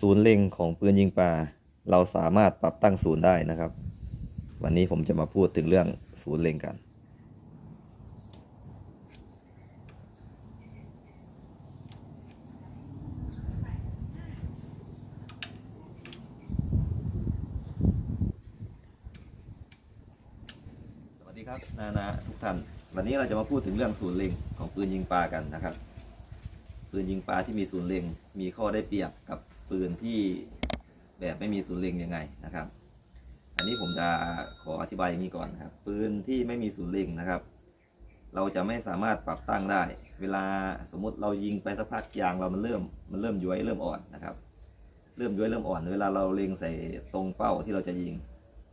ศูนย์เล็งของปืนยิงปลาเราสามารถปรับตั้งศูนย์ได้นะครับ วันนี้ผมจะมาพูดถึงเรื่องศูนย์เล็งกัน สวัสดีครับนานาทุกท่าน วันนี้เราจะมาพูดถึงเรื่องศูนย์เล็งของปืนยิงปลากันนะครับ ปืนยิงปลาที่มีศูนย์เล็งมีข้อได้เปรียบกับ ปืนที่แบบไม่มีศูนย์เล็งยังไงนะครับ อันนี้ผมจะขออธิบายอย่างนี้ก่อนครับ ปืนที่ไม่มีศูนย์เล็งนะครับ เราจะไม่สามารถปรับตั้งได้ เวลาสมมุติเรายิงไปสักพักยางเรามันเริ่มมันเริ่มย้วยเริ่มอ่อนนะครับ เริ่มย้วยเริ่มอ่อน เวลาเราเล็งใส่ตรงเป้าที่เราจะยิง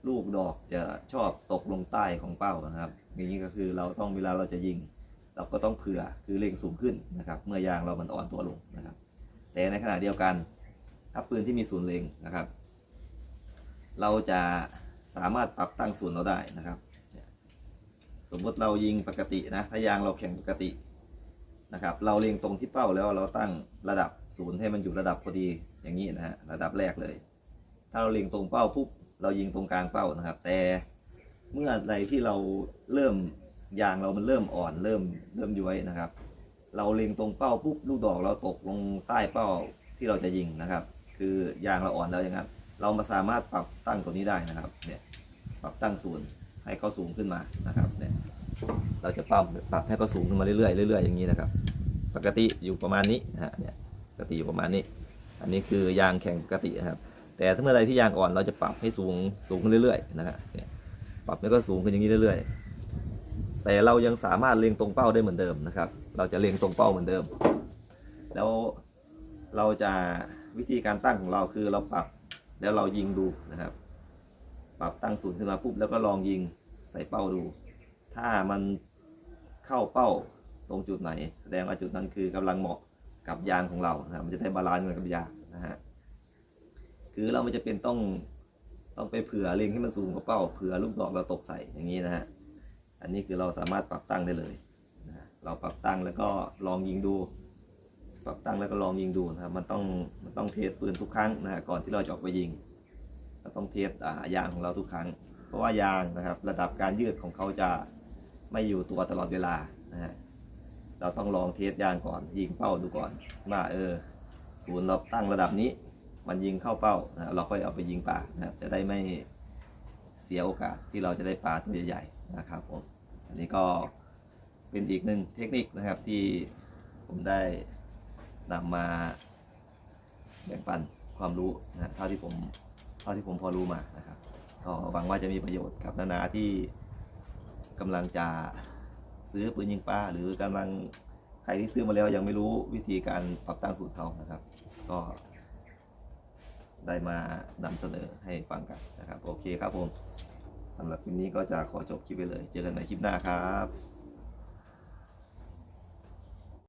ลูกดอกจะชอบตกลงใต้ของเป้านะครับอย่างนี้ก็คือเราต้องเวลาเราจะยิง เราก็ต้องเผื่อคือเล็งสูงขึ้นนะครับ เมื่อยางเรามันอ่อนตัวลงนะครับ แต่ในขณะเดียวกัน ถ้าปืนที่มีศูนย์เล็งนะครับ เราจะสามารถปรับตั้งศูนย์เราได้นะครับ สมมติเรายิงปกตินะถ้ายางเราแข็งปกตินะครับ เราเล็งตรงที่เป้าแล้วเราตั้งระดับศูนย์ให้มันอยู่ระดับพอดีอย่างนี้นะฮะระดับแรกเลย ถ้าเราเล็งตรงเป้าปุ๊บเรายิงตรงกลางเป้านะครับ แต่เมื่อใดที่เราเริ่มยางเรามันเริ่มอ่อนเริ่มเริ่มย้วยนะครับ เราเล็งตรงเป้าปุ๊บลูกดอกเราตกลงใต้เป้าที่เราจะยิงนะครับ คือยางเราอ่อนแล้วอย่างนั้นเรามาสามารถปรับตั้งตัวนี้ได้นะครับ เนี่ย ปรับตั้งศูนย์ให้เขาสูงขึ้นมานะครับ เนี่ย เราจะปรับปรับให้เขาสูงขึ้นมาเรื่อยๆเรื่อยๆอย่างนี้นะครับ ปกติอยู่ประมาณนี้นะฮะเนี่ยปกติอยู่ประมาณนี้ อันนี้คือยางแข็งปกตินะครับ แต่ถ้าเมื่อใดที่ยางอ่อนเราจะปรับให้สูงสูงขึ้นเรื่อยๆนะฮะเนี่ยปรับแล้วก็สูงขึ้นอย่างนี้เรื่อยๆ แต่เรายังสามารถเล็งตรงเป้าได้เหมือนเดิมนะครับ เราจะเล็งตรงเป้าเหมือนเดิม แล้วเราจะ วิธีการตั้งของเราคือเราปรับแล้วเรายิงดูนะครับ ปรับตั้งศูนย์ขึ้นมาปุ๊บแล้วก็ลองยิงใส่เป้าดู ถ้ามันเข้าเป้าตรงจุดไหน แสดงว่าจุดนั้นคือกำลังเหมาะกับยางของเรานะรมันจะได้บาลานซ์กันกับยางนะฮะคือเราไม่จะเป็นต้องต้องไปเผื่อเล็งให้มันสูงกว่าเป้าเผื่อลูกดอกเราตกใส่อย่างนี้นะฮะอันนี้คือเราสามารถปรับตั้งได้เลยนะเราปรับตั้งแล้วก็ลองยิงดู ปรับตั้งแล้วก็ลองยิงดูนะครับ มันต้องมันต้องเทสปืนทุกครั้งนะฮะก่อนที่เราจะออกไปยิงเราต้องเทสอ่ายางของเราทุกครั้ง เพราะว่ายางนะครับ ระดับการยืดของเขาจะไม่อยู่ตัวตลอดเวลานะฮะเราต้องลองเทสยางก่อน ยิงเป้าดูก่อนว่าเออศูนย์เราตั้งระดับนี้ มันยิงเข้าเป้านะเราค่อยเอาไปยิงปลานะครับจะได้ไม่เสียโอกาสที่เราจะได้ปลาตัวใหญ่ๆนะครับผมอันนี้ก็เป็นอีกหนึ่งเทคนิคนะครับที่ผมได้ นำมาแบ่งปันความรู้นะเท่าที่ผมเท่าที่ผมพอรู้มานะครับก็หวังว่าจะมีประโยชน์กับนานาที่กำลังจะซื้อปืนยิงปลาหรือกำลังใครที่ซื้อมาแล้วยังไม่รู้วิธีการปรับตั้งสูตรเขานะครับ ก็ได้มานำเสนอให้ฟังกันนะครับ โอเคครับผมสำหรับคลิปนี้ก็จะขอจบคลิปไปเลย เจอกันในคลิปหน้าครับ